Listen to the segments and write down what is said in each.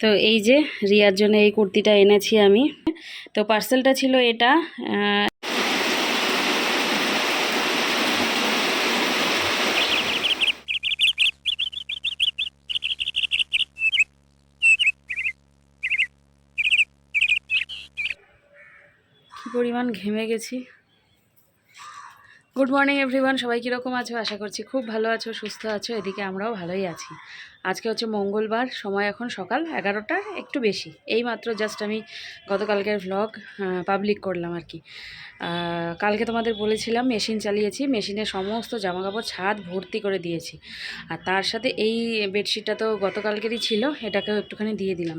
তো এই যে রিয়ার জন্য এই কুর্তিটা এনেছি আমি। তো পার্সেলটা ছিল এটা পরিমাণ ঘেমে গেছি। গুড মর্নিং এভরিওয়ান সবাই কীরকম আছো? আশা করছি খুব ভালো আছো, সুস্থ আছো। এদিকে আমরাও ভালোই আছি। আজকে হচ্ছে মঙ্গলবার, সময় এখন সকাল এগারোটা, একটু বেশি। এই মাত্র জাস্ট আমি গতকালকের ভ্লগ পাবলিক করলাম আর কি। কালকে তোমাদের বলেছিলাম মেশিন চালিয়েছি। মেশিনে সমস্ত জামাকাপড়, ছাদ ভর্তি করে দিয়েছি। আর তার সাথে এই বেডশিটটা তো গতকালকেরই ছিল, এটাকেও একটুখানি দিয়ে দিলাম।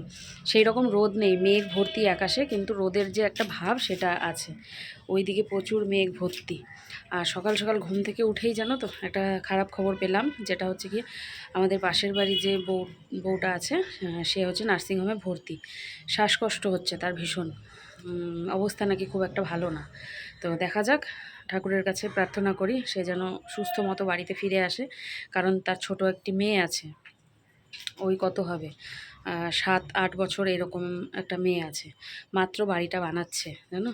সেই রকম রোদ নেই, মেঘ ভর্তি আকাশে, কিন্তু রোদের যে একটা ভাব, সেটা আছে। ওইদিকে প্রচুর মেঘ ভর্তি। আর সকাল সকাল ঘুম থেকে উঠেই জানো তো একটা খারাপ খবর পেলাম, যেটা হচ্ছে কি আমাদের পাশের বাড়ি যে বউ, বউটা আছে সে হচ্ছে নার্সিংহোমে ভর্তি। শ্বাসকষ্ট হচ্ছে তার ভীষণ। অবস্থা নাকি খুব একটা ভালো না। তো দেখা যাক, ঠাকুরের কাছে প্রার্থনা করি সে যেন সুস্থ মতো বাড়িতে ফিরে আসে, কারণ তার ছোট একটি মেয়ে আছে। ওই কত হবে? সাত, আট বছর এরকম একটা মেয়ে আছে। মাত্র বাড়িটা বানাচ্ছে, জানো?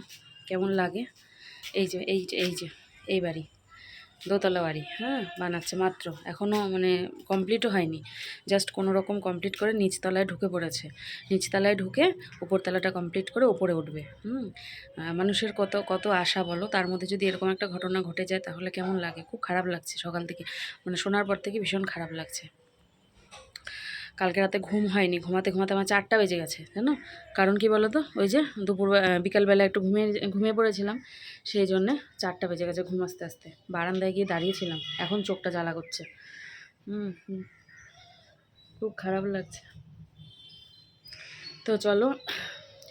কেমন লাগে? এই যে এই যে এই যে, এই বাড়ি, দোতলা বাড়ি হ্যাঁ বানাচ্ছে মাত্র। এখনও মানে কমপ্লিটও হয়নি। জাস্ট কোনো রকম কমপ্লিট করে নিচতলায় ঢুকে পড়েছে। নিচতলায় ঢুকে উপরতলাটা কমপ্লিট করে ওপরে উঠবে, হুম? মানুষের কত কত আশা বলো? তার মধ্যে যদি এরকম একটা ঘটনা ঘটে যায়, তাহলে কেমন লাগে? খুব খারাপ লাগছে সকাল থেকে। মানে শোনার পর থেকে ভীষণ খারাপ লাগছে। কালকে রাতে ঘুম হয়নি। ঘুমাতে ঘুমাতে আমার চারটা বেজে গেছে, জানো? কারণ কি বলো তো ওই যে দুপুর বিকালবেলা একটু ঘুমিয়ে ঘুমিয়ে পড়েছিলাম, সেই জন্যে চারটা বেজে গেছে ঘুম আসতে আসতে। বারান্দায় গিয়ে দাঁড়িয়েছিলাম, এখন চোখটা জ্বালা করছে। হুম। খুব খারাপ লাগছে। তো চলো,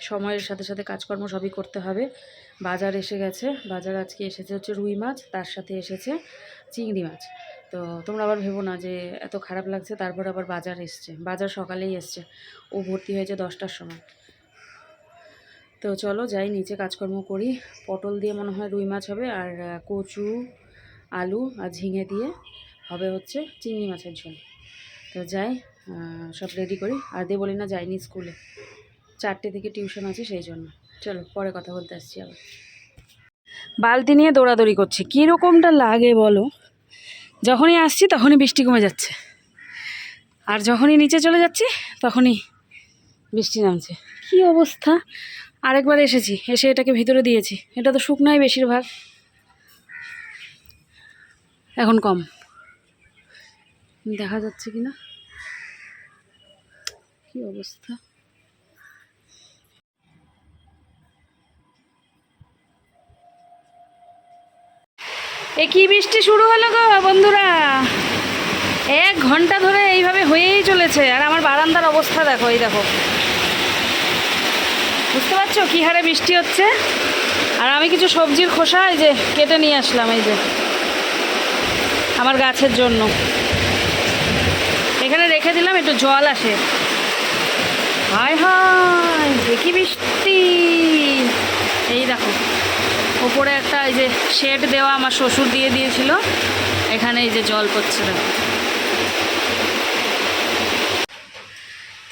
সময়ের সাথে সাথে কাজকর্ম সবই করতে হবে। বাজার এসে গেছে। বাজার আজকে এসেছে হচ্ছে রুই মাছ, তার সাথে এসেছে চিংড়ি মাছ। তো তোমরা আবার ভেবো না যে এত খারাপ লাগছে, তারপর আবার বাজার এসছে। বাজার সকালেই এসছে। ও ভর্তি হয়েছে দশটার সময়। তো চলো যাই, নিচে কাজকর্ম করি। পটল দিয়ে মনে হয় রুই মাছ হবে, আর কচু, আলু আর ঝিঙে দিয়ে হবে হচ্ছে চিংড়ি মাছের ঝোল। তো যাই সব রেডি করি। আর দিয়ে বলি না যাইনি স্কুলে। চারটে থেকে টিউশন আছে সেই জন্য। চলো, পরে কথা বলতে আসছি আবার। বালতি নিয়ে দৌড়াদৌড়ি করছি। কীরকমটা লাগে বলো? যখনই আসছি তখনই বৃষ্টি কমে যাচ্ছে। আর যখনই নিচে চলে যাচ্ছি তখনই বৃষ্টি নামছে। কি অবস্থা? আরেকবার এসেছি, এসে এটাকে ভিতরে দিয়েছি। এটা তো শুকনাই বেশিরভাগ। এখন কম। দেখা যাচ্ছে কি না কি অবস্থা? এ কি বৃষ্টি শুরু হলো গো, বন্ধুরা? এক ঘণ্টা ধরে এইভাবে হয়েই চলেছে। আর আমার বারান্দার অবস্থা দেখো, এই দেখো। বুঝতে পারছ কী হারে বৃষ্টি হচ্ছে? আর আমি কিছু সবজির খোসা এই যে কেটে নিয়ে আসলাম, এই যে, আমার গাছের জন্য। এখানে রেখে দিলাম, একটু জল আসে। হায় হায় দেখি বৃষ্টি! এই দেখো। ওপরে একটা এই যে শেড দেওয়া আমার শ্বশুর দিয়ে দিয়েছিল। এখানে এই যে জল পড়ছে দেখো।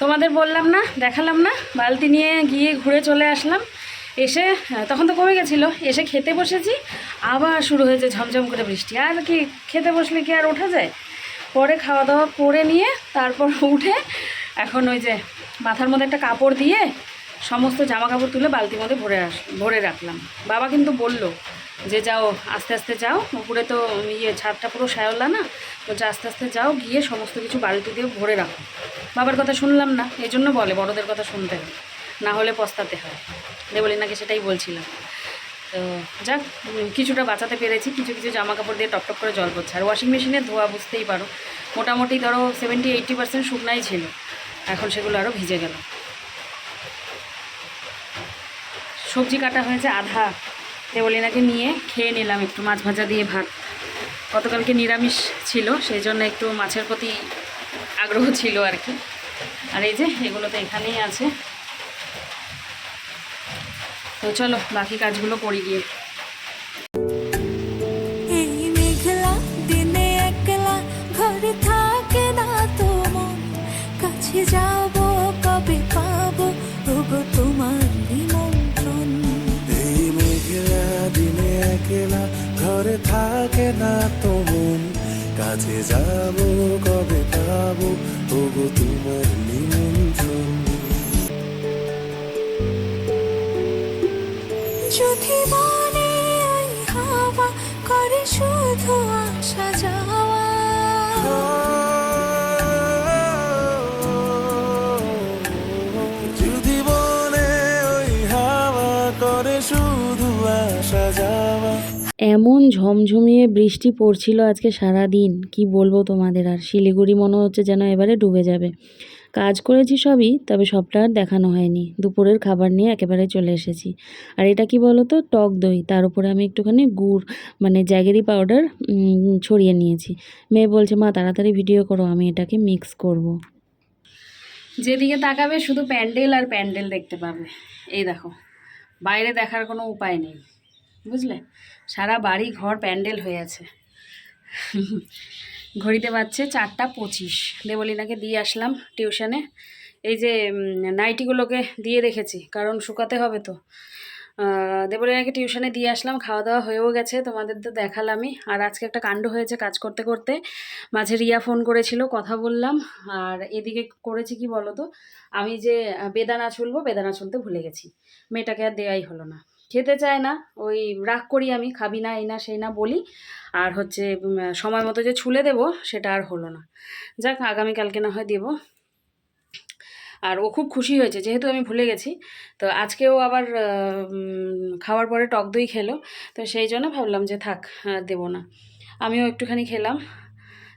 তোমাদের বললাম না, দেখালাম না, বালতি নিয়ে গিয়ে ঘুরে চলে আসলাম। এসে তখন তো কমে গেছিল, এসে খেতে বসেছি, আবার শুরু হয়েছে ঝমঝম করে বৃষ্টি। আর কি, খেতে বসলে কি আর ওঠা যায়? পরে খাওয়া দাওয়া করে নিয়ে তারপর উঠে এখন ওই যে মাথার মধ্যে একটা কাপড় দিয়ে সমস্ত জামা কাপড় তুলে বালতির মধ্যে ভরে আস ভরে রাখলাম। বাবা কিন্তু বলল যে, যাও, আস্তে আস্তে যাও। উপরে তো ইয়ে ছাদটা পুরো শ্যাওলা না? তো যে, আস্তে আস্তে যাও, গিয়ে সমস্ত কিছু বালতি দিয়ে ভরে রাখো। বাবার কথা শুনলাম না, এই জন্য বলে, বড়দের কথা শুনতে হয় না হলে পস্তাতে হয়। দেবলি নাকি সেটাই বলছিলাম। তো যাক কিছুটা বাঁচাতে পেরেছি। কিছু কিছু জামা কাপড় দিয়ে টপ টপ করে জল পড়ছে। আর ওয়াশিং মেশিনে ধোয়া বুঝতেই পারো, মোটামুটি ধরো সেভেন্টি এইট্টি পার্সেন্ট শুকনাই ছিল। এখন সেগুলো আরও ভিজে গেল। সবজি কাটা হয়েছে আধা। দেবলিনাকে নিয়ে খেয়ে নিলাম একটু মাছ ভাজা দিয়ে ভাত। গতকালকে নিরামিষ ছিল সেই জন্য একটু মাছের প্রতি আগ্রহ ছিল আর কি। আর এই যে, এগুলো তো এখানেই আছে। তো চলো, বাকি কাজগুলো করি গিয়ে। না তো মন কাছে যাব, কবে পাবো? তবু তোমার নিমন্ত্রণ। যদি মনে হাওয়া করে, শুধু আশা যাওয়া এমন ঝমঝমিয়ে বৃষ্টি পড়ছিল আজকে সারা দিন কি বলব তোমাদের? আর শিলিগুড়ি মনে হচ্ছে যেন এবারে ডুবে যাবে। কাজ করেছি সবই, তবে সবটা আর দেখানো হয়নি। দুপুরের খাবার নিয়ে একেবারে চলে এসেছি। আর এটা কি বলো তো টক দই। তার উপরে আমি একটুখানি গুড় মানে জ্যাগেরি পাউডার ছড়িয়ে নিয়েছি। মেয়ে বলছে, মা, তাড়াতাড়ি ভিডিও করো, আমি এটাকে মিক্স করব। যেদিকে তাকাবে শুধু প্যান্ডেল আর প্যান্ডেল দেখতে পাবে। এই দেখো, বাইরে দেখার কোনো উপায় নেই। বুঝলে? সারা বাড়ি ঘর প্যান্ডেল হয়ে আছে। ঘড়িতে বাজছে চারটা পঁচিশ। দেবলিনাকে দিয়ে আসলাম টিউশনে। এই যে নাইটিগুলোকে দিয়ে রেখেছি, কারণ শুকাতে হবে তো। দেবলিনাকে টিউশনে দিয়ে আসলাম খাওয়া দাওয়া হয়েও গেছে, তোমাদের তো দেখালামই। আর আজকে একটা কাণ্ড হয়েছে কাজ করতে করতে। মাঝে রিয়া ফোন করেছিল, কথা বললাম। আর এদিকে করেছি কি বলো তো আমি যে বেদানা ছুলবো, বেদানা ছুলতে ভুলে গেছি। মেয়েটাকে আর দেওয়াই হলো না। খেতে চায় না, ওই রাগ করি আমি, খাবি না, এই না, সেই না বলি। আর হচ্ছে সময় মতো যে ছুলে দেবো, সেটা আর হলো না। যাক আগামীকালকে না হয় দেবো। আর ও খুব খুশি হয়েছে, যেহেতু আমি ভুলে গেছি। তো আজকেও আবার খাওয়ার পরে টক দই খেলো। তো সেই জন্য ভাবলাম যে থাক দেবো না। আমিও একটুখানি খেলাম।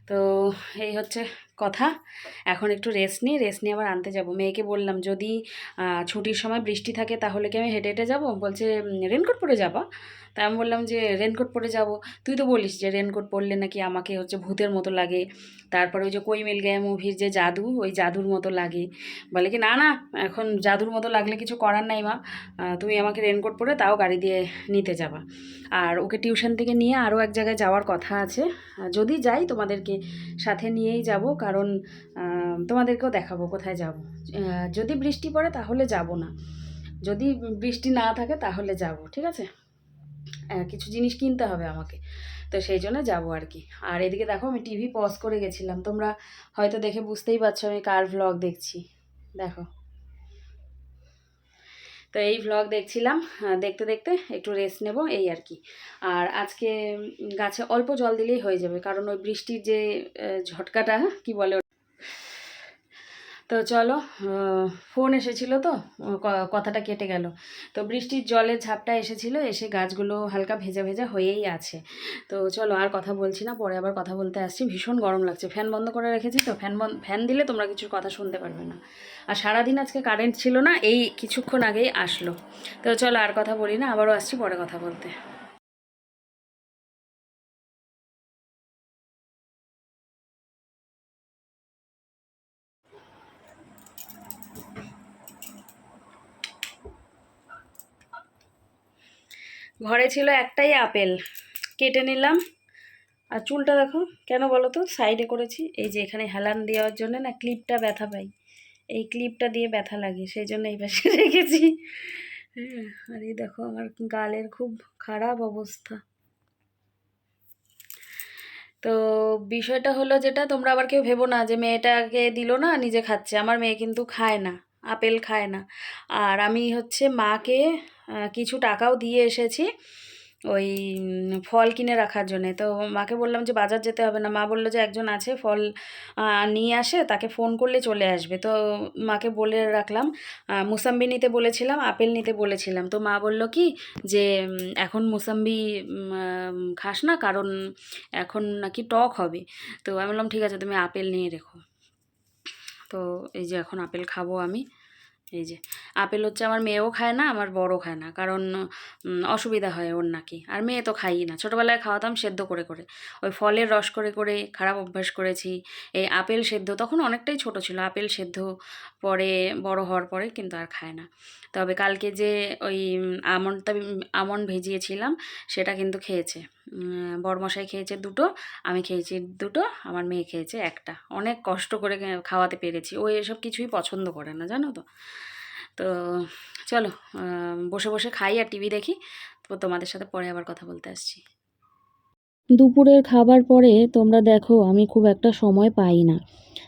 তো এই হচ্ছে কথা। এখন একটু রেস্ট নিই রেস্ট নিয়ে আবার আনতে যাব। মেয়েকে বললাম, যদি ছুটির সময় বৃষ্টি থাকে তাহলে কি আমি হেঁটে হেঁটে যাব? বলছে রেনকোট পরে যাবা। তা আমি বললাম যে রেনকোট পরে যাব। তুই তো বলিস যে রেনকোট পরলে নাকি আমাকে হচ্ছে ভূতের মতো লাগে। তারপরে ওই যে কই মিল গায়ে মুভির যে জাদু, ওই জাদুর মতো লাগে। বলে কি, না না, এখন জাদুর মতো লাগলে কিছু করার নাই মা। তুমি আমাকে রেনকোট পরে তাও গাড়ি দিয়ে নিতে যাবা। আর ওকে টিউশন থেকে নিয়ে আরও এক জায়গায় যাওয়ার কথা আছে। যদি যাই তোমাদেরকে সাথে নিয়েই যাব। কারণ তোমাদেরকেও দেখাবো কোথায় যাব। যদি বৃষ্টি পড়ে তাহলে যাব না। যদি বৃষ্টি না থাকে তাহলে যাব, ঠিক আছে? কিছু জিনিস কিনতে হবে আমাকে। তো সেই জন্য যাব আর কি। আর এদিকে দেখো আমি টিভি পজ করে গেছিলাম। তোমরা হয়তো দেখে বুঝতেই পারছ আমি কার ভ্লগ দেখছি। দেখো। তো এই ভ্লগ দেখছিলাম দেখতে দেখতে একটু রেস্ট নেব, এই আর কি আর আজকে গাছে অল্প জল দিলেই হয়ে যাবে, কারণ ওই বৃষ্টির যে ঝটকাটা, কি বলে? তো চলো ফোন এসেছিল তো কথাটা কেটে গেল। তো বৃষ্টির জলের ঝাপটা এসেছিল, এসে গাছগুলো হালকা ভেজা ভেজা হয়েই আছে। তো চলো, আর কথা বলছি না, পরে আবার কথা বলতে আসছি। ভীষণ গরম লাগছে। ফ্যান বন্ধ করে রেখেছি তো, ফ্যান বন্ধ ফ্যান দিলে তোমরা কিছু কথা শুনতে পারবে না। আর সারাদিন আজকে কারেন্ট ছিল না, এই কিছুক্ষণ আগেই আসলো। তো চলো, আর কথা বলি না, আবারও আসছি, পরে কথা বলতে। ঘরে ছিল একটাই আপেল। কেটে নিলাম। আর চুলটা দেখো, কেন বলো তো? সাইডে করেছি। এই যে এখানে হেলান দেওয়ার জন্য না ক্লিপটা ব্যথা পাই। এই ক্লিপটা দিয়ে ব্যথা লাগে, সেই জন্য এই পাশে রেখেছি। হ্যাঁ আর এই দেখো আমার গালের খুব খারাপ অবস্থা। তো বিষয়টা হলো যেটা, তোমরা আবার কেউ ভেবো না যে মেয়েটাকে দিল না, নিজে খাচ্ছে। আমার মেয়ে কিন্তু খায় না, আপেল খায় না। আর আমি হচ্ছে মাকে কিছু টাকাও দিয়ে এসেছি ওই ফল কিনে রাখার জন্যে। তো মাকে বললাম যে বাজার যেতে হবে না। মা বলল যে একজন আছে, ফল নিয়ে আসে, তাকে ফোন করলে চলে আসবে। তো মাকে বলে রাখলাম মুসাম্বি নিতে বলেছিলাম, আপেল নিতে বলেছিলাম। তো মা বলল কি যে এখন মুসাম্বি খাস না, কারণ এখন নাকি টক হবে। তো আমি বললাম, ঠিক আছে, তুমি আপেল নিয়ে রেখো। তো এই যে এখন আপেল খাব আমি। এই যে, আপেল হচ্ছে আমার মেয়েও খায় না, আমার বড়ও খায় না। কারণ অসুবিধা হয় ওর নাকি। আর মেয়ে তো খাইই না। ছোটোবেলায় খাওয়াতাম সেদ্ধ করে করে। ওই ফলের রস করে করে, খারাপ অভ্যাস করেছি। এই আপেল সেদ্ধ তখন অনেকটাই ছোট ছিল। আপেল সেদ্ধ পরে, বড় হওয়ার পরে কিন্তু আর খায় না। তবে কালকে যে ওই আমনটা আমন ভেজিয়েছিলাম, সেটা কিন্তু খেয়েছে। বড়মশাই খেয়েছে দুটো, আমি খেয়েছি দুটো, আমার মেয়ে খেয়েছে একটা। অনেক কষ্ট করে খাওয়াতে পেরেছি। ও এসব কিছুই পছন্দ করে না, জানো তো? তো চলো বসে বসে খাই আর টিভি দেখি। তো তোমাদের সাথে পরে আবার কথা বলতে আসছি। দুপুরের খাবার পরে তোমরা দেখো, আমি খুব একটা সময় পাই না।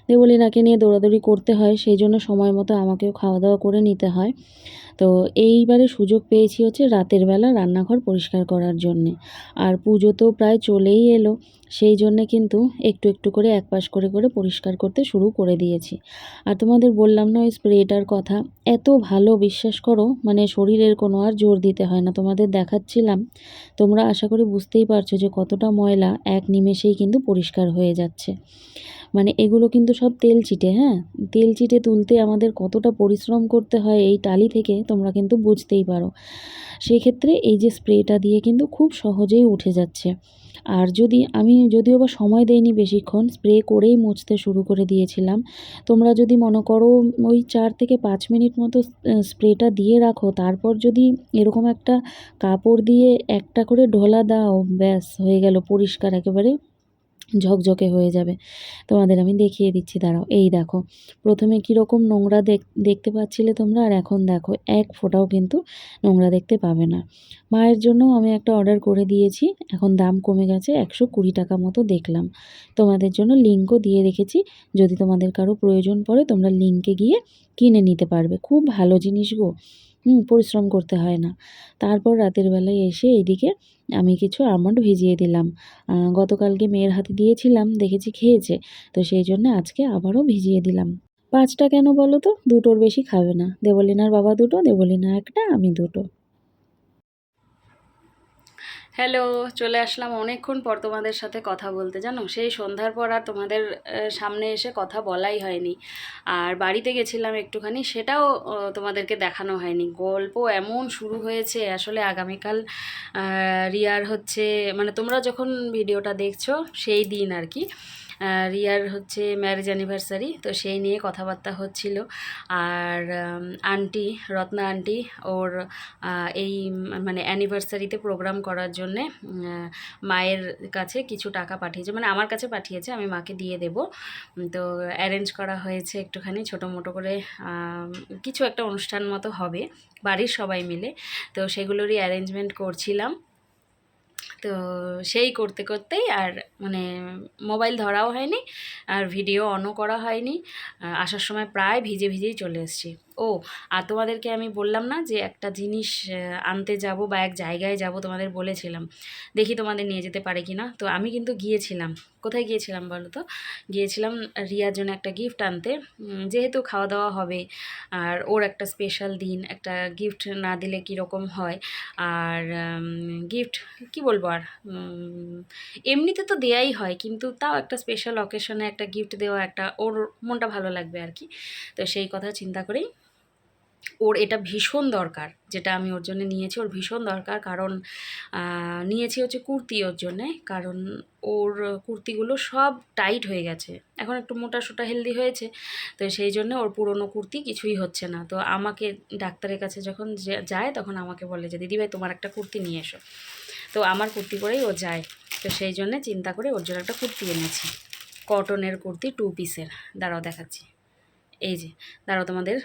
দেবলীনাকে নিয়ে দৌড়াদৌড়ি করতে হয়, সেই জন্য সময় মতো আমাকেও খাওয়া দাওয়া করে নিতে হয়। তো এইবারে সুযোগ পেয়েছি হচ্ছে রাতের বেলা রান্নাঘর পরিষ্কার করার জন্যে। আর পুজো তো প্রায় চলেই এলো, সেই জন্যে কিন্তু একটু একটু করে এক পাশ করে করে পরিষ্কার করতে শুরু করে দিয়েছি। আর তোমাদের বললাম না ওই স্প্রেটার কথা, এত ভালো বিশ্বাস করো মানে শরীরের কোনো আর জোর দিতে হয় না, তোমাদের দেখাচ্ছিলাম। তোমরা আশা করি বুঝতেই পারছ যে কতটা ময়লা এক নিমেষেই কিন্তু পরিষ্কার হয়ে যাচ্ছে। মানে এগুলো কিন্তু সব তেল চিটে হ্যাঁ? তেল চিটে তুলতে আমাদের কতটা পরিশ্রম করতে হয় এই টালি থেকে তোমরা কিন্তু বুঝতেই পারো। সেক্ষেত্রে এই যে স্প্রেটা দিয়ে কিন্তু খুব সহজেই উঠে যাচ্ছে। আর যদি আমি যদিও বা সময় দেইনি বেশিক্ষণ, স্প্রে করেই মুছতে শুরু করে দিয়েছিলাম, তোমরা যদি মনে করো ওই চার থেকে পাঁচ মিনিট মতো স্প্রেটা দিয়ে রাখো, তারপর যদি এরকম একটা কাপড় দিয়ে একটা করে ঢোলা দাও, ব্যাস, হয়ে গেল, পরিষ্কার একেবারে। ঝকঝকে হয়ে যাবে। তোমাদের আমি দেখিয়ে দিচ্ছি, দাঁড়াও। এই দেখো, প্রথমে কীরকম নোংরা দেখ, দেখতে পাচ্ছিলে তোমরা, আর এখন দেখো, এক ফোঁটাও কিন্তু নোংরা দেখতে পাবে না। মায়ের জন্য আমি একটা অর্ডার করে দিয়েছি, এখন দাম কমে গেছে, একশো কুড়ি টাকা মতো দেখলাম। তোমাদের জন্য লিঙ্কও দিয়ে রেখেছি, যদি তোমাদের কারও প্রয়োজন পড়ে তোমরা লিঙ্কে গিয়ে কিনে নিতে পারবে। খুব ভালো জিনিস গো। হুম, পরিশ্রম করতে হয় না। তারপর রাতের বেলায় এসে এদিকে আমি কিছু আমন্ড ভিজিয়ে দিলাম। গতকালকে মেয়ের হাতে দিয়েছিলাম, দেখেছি খেয়েছে, তো সেই জন্য আজকে আবারও ভিজিয়ে দিলাম। পাঁচটা কেন বলো তো? দুটোর বেশি খাবে না। দেবলিনার বাবা দুটো, দেবলিনা একটা, আমি দুটো। হ্যালো, চলে আসলাম অনেকক্ষণ পর তোমাদের সাথে কথা বলতে, জানো? সেই সন্ধ্যার পর আর তোমাদের সামনে এসে কথা বলাই হয়নি। আর বাড়িতে গেছিলাম একটুখানি, সেটাও তোমাদেরকে দেখানো হয়নি। গল্প এমন শুরু হয়েছে, আসলে আগামীকাল রিয়ার হচ্ছে মানে তোমরা যখন ভিডিওটা দেখছ, সেই দিন আর কি। রিয়ার হচ্ছে ম্যারেজ অ্যানিভার্সারি তো সেই নিয়ে কথাবার্তা হচ্ছিল। আর আন্টি, রত্না আন্টি, ওর এই মানে অ্যানিভার্সারিতে প্রোগ্রাম করার জন্যে মায়ের কাছে কিছু টাকা পাঠিয়েছে। মানে আমার কাছে পাঠিয়েছে, আমি মাকে দিয়ে দেব। তো অ্যারেঞ্জ করা হয়েছে একটুখানি ছোটো মোটো করে কিছু একটা অনুষ্ঠান মতো হবে, বাড়ির সবাই মিলে। তো সেগুলোরই অ্যারেঞ্জমেন্ট করছিলাম। তো সেই করতে করতেই আর মানে মোবাইল ধরাও হয়নি আর ভিডিও অনও করা হয়নি। আসার সময় প্রায় ভিজে ভিজেই চলে এসেছি। ও, আর তোমাদেরকে আমি বললাম না যে একটা জিনিস আনতে যাব বা এক জায়গায় যাব তোমাদের বলেছিলাম। দেখি তোমাদের নিয়ে যেতে পারে কি না তো আমি কিন্তু গিয়েছিলাম। কোথায় গিয়েছিলাম বলো তো? গিয়েছিলাম রিয়ার জন্য একটা গিফট আনতে। যেহেতু খাওয়া দাওয়া হবে, আর ওর একটা স্পেশাল দিন, একটা গিফট না দিলে কীরকম হয়? আর গিফট কি বলব আর? এমনিতে তো দেয়াই হয়, কিন্তু তাও একটা স্পেশাল অকেশনে একটা গিফট দেওয়া একটা ওর মনটা ভালো লাগবে আর কি। তো সেই কথা চিন্তা করেই ওর এটা ভীষণ দরকার, যেটা আমি ওর জন্য নিয়েছি, ওর ভীষণ দরকার। কারণ নিয়েছি হচ্ছে কুর্তি ওর জন্যে, কারণ ওর কুর্তিগুলো সব টাইট হয়ে গেছে। এখন একটু মোটা সোটা হেলদি হয়েছে, তো সেই জন্য ওর পুরনো কুর্তি কিছুই হচ্ছে না। তো আমাকে ডাক্তারের কাছে যখন যায়, তখন আমাকে বলে যে দিদিভাই তোমার একটা কুর্তি নিয়ে এসো। তো আমার কুর্তি পরেই ও যায়। তো সেই জন্যে চিন্তা করে ওর জন্য একটা কুর্তি এনেছি। কটনের কুর্তি টু পিসের দাঁড়াও দেখাচ্ছি। এই যে, দাঁড়াও তোমাদের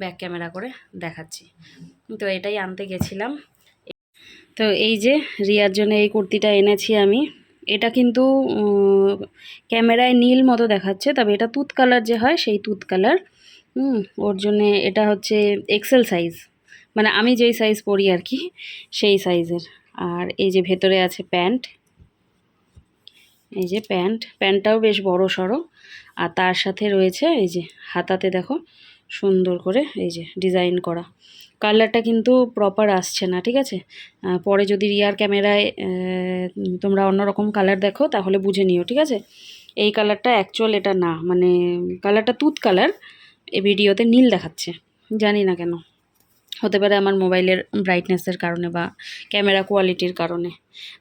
ব্যাক ক্যামেরা করে দেখাচ্ছি। তো এটাই আনতে গেছিলাম। তো এই যে রিয়ার জন্য এই কুর্তিটা এনেছি আমি। এটা কিন্তু ক্যামেরায় নীল মতো দেখাচ্ছে, তবে এটা তুত কালার যে হয় সেই তুত কালার। ওর জন্যে এটা হচ্ছে এক্সেল সাইজ মানে আমি যেই সাইজ পরি আর কি, সেই সাইজের আর এই যে ভেতরে আছে প্যান্ট। এই যে প্যান্ট। প্যান্টটাও বেশ বড় সড়ো। আর তার সাথে রয়েছে, এই যে হাতাতে দেখো সুন্দর করে এই যে ডিজাইন করা। কালারটা কিন্তু প্রপার আসছে না, ঠিক আছে? পরে যদি রিয়ার ক্যামেরায় তোমরা অন্যরকম কালার দেখো, তাহলে বুঝে নিও, ঠিক আছে? এই কালারটা অ্যাকচুয়াল এটা না মানে কালারটা তুত কালার এই ভিডিওতে নীল দেখাচ্ছে, জানি না কেন। হতে পারে আমার মোবাইলের ব্রাইটনেসের কারণে বা ক্যামেরা কোয়ালিটির কারণে।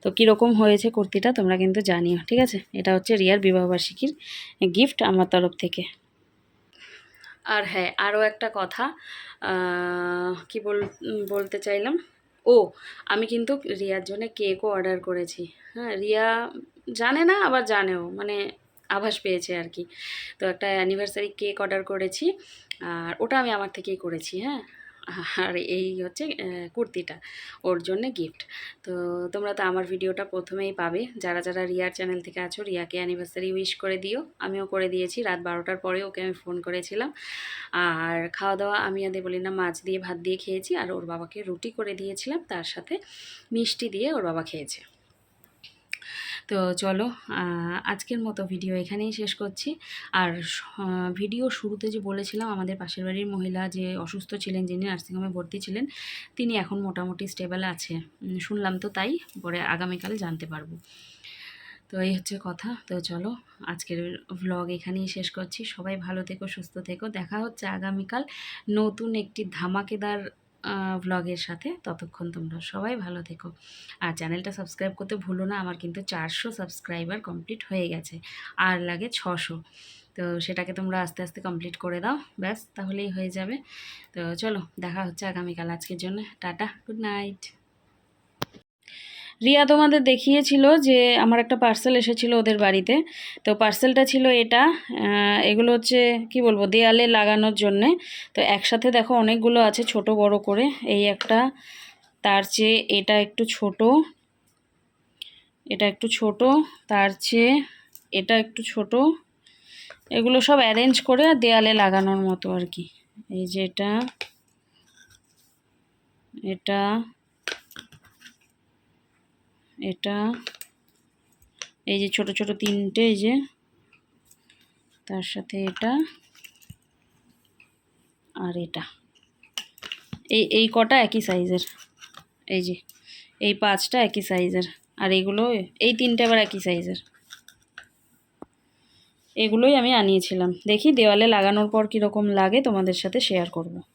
তো কীরকম হয়েছে কুর্তিটা তোমরা কিন্তু জানিও, ঠিক আছে? এটা হচ্ছে রিয়ার বিবাহবার্ষিকীর গিফট আমার তরফ থেকে। আর হ্যাঁ আরও একটা কথা কি বল বলতে চাইলাম? ও, আমি কিন্তু রিয়ার জন্য কেকও অর্ডার করেছি। হ্যাঁ রিয়া জানে না, আবার জানেও মানে আভাস পেয়েছে আর কি। তো একটা অ্যানিভার্সারি কেক অর্ডার করেছি, আর ওটা আমি আমার থেকেই করেছি হ্যাঁ। আর এই হচ্ছে কুর্তিটা, ওর জন্য গিফট তো তোমরা তো আমার ভিডিওটা প্রথমেই পাবে। যারা যারা রিয়ার চ্যানেল থেকে আছো, রিয়াকে অ্যানিভার্সারি উইশ করে দিও। আমিও করে দিয়েছি। রাত বারোটার পরে ওকে আমি ফোন করেছিলাম। আর খাওয়া দাওয়া আমি আদে বলি না মাছ দিয়ে ভাত দিয়ে খেয়েছি। আর ওর বাবাকে রুটি করে দিয়েছিলাম। তার সাথে মিষ্টি দিয়ে ওর বাবা খেয়েছে। তো চলো আজকের মতো ভিডিও এখানেই শেষ করছি। আর ভিডিও শুরুতে যে বলেছিলাম, আমাদের পাশের বাড়ির মহিলা যে অসুস্থ ছিলেন, যিনি নার্সিংহোমে ভর্তি ছিলেন, তিনি এখন মোটামুটি স্টেবল আছে। শুনলাম তো তাই, পরে আগামীকাল জানতে পারব। তো এই হচ্ছে কথা। তো চলো, আজকের ভ্লগ এখানেই শেষ করছি। সবাই ভালো থেকো, সুস্থ থেকো। দেখা হচ্ছে আগামীকাল নতুন একটি ধামাকেদার ভ্লগের সাথে। ততক্ষণ তোমরা সবাই ভালো থেকো। আর চ্যানেলটা সাবস্ক্রাইব করতে ভুলো না, আমার কিন্তু চারশো সাবস্ক্রাইবার কমপ্লিট হয়ে গেছে। আর লাগে ছশো। তো সেটাকে তোমরা আস্তে আস্তে কমপ্লিট করে দাও। ব্যাস, তাহলেই হয়ে যাবে। তো চলো, দেখা হচ্ছে আগামীকাল। আজকের জন্য টাটা গুড নাইট রিয়া তোমাদের দেখিয়েছিল যে আমার একটা পার্সেল এসেছিল ওদের বাড়িতে। তো পার্সেলটা ছিল এটা এগুলো হচ্ছে, কি বলব, দেয়ালে লাগানোর জন্যে। তো একসাথে দেখো অনেকগুলো আছে, ছোট বড় করে। এই একটা, তার চেয়ে এটা একটু ছোট। এটা একটু ছোট, তার চেয়ে এটা একটু ছোট। এগুলো সব অ্যারেঞ্জ করে দেয়ালে লাগানোর মতো আর কি। এই যে এটা এটা এটা, এই যে ছোট ছোট তিনটে, এই যে, তার সাথে এটা আর এটা। এই এই কটা একই সাইজের। এই যে, এই পাঁচটা একই সাইজের। আর এগুলো, এই তিনটে আবার একই সাইজের। এগুলোই আমি আনিয়েছিলাম। দেখি দেওয়ালে লাগানোর পর কীরকম লাগে তোমাদের সাথে শেয়ার করব।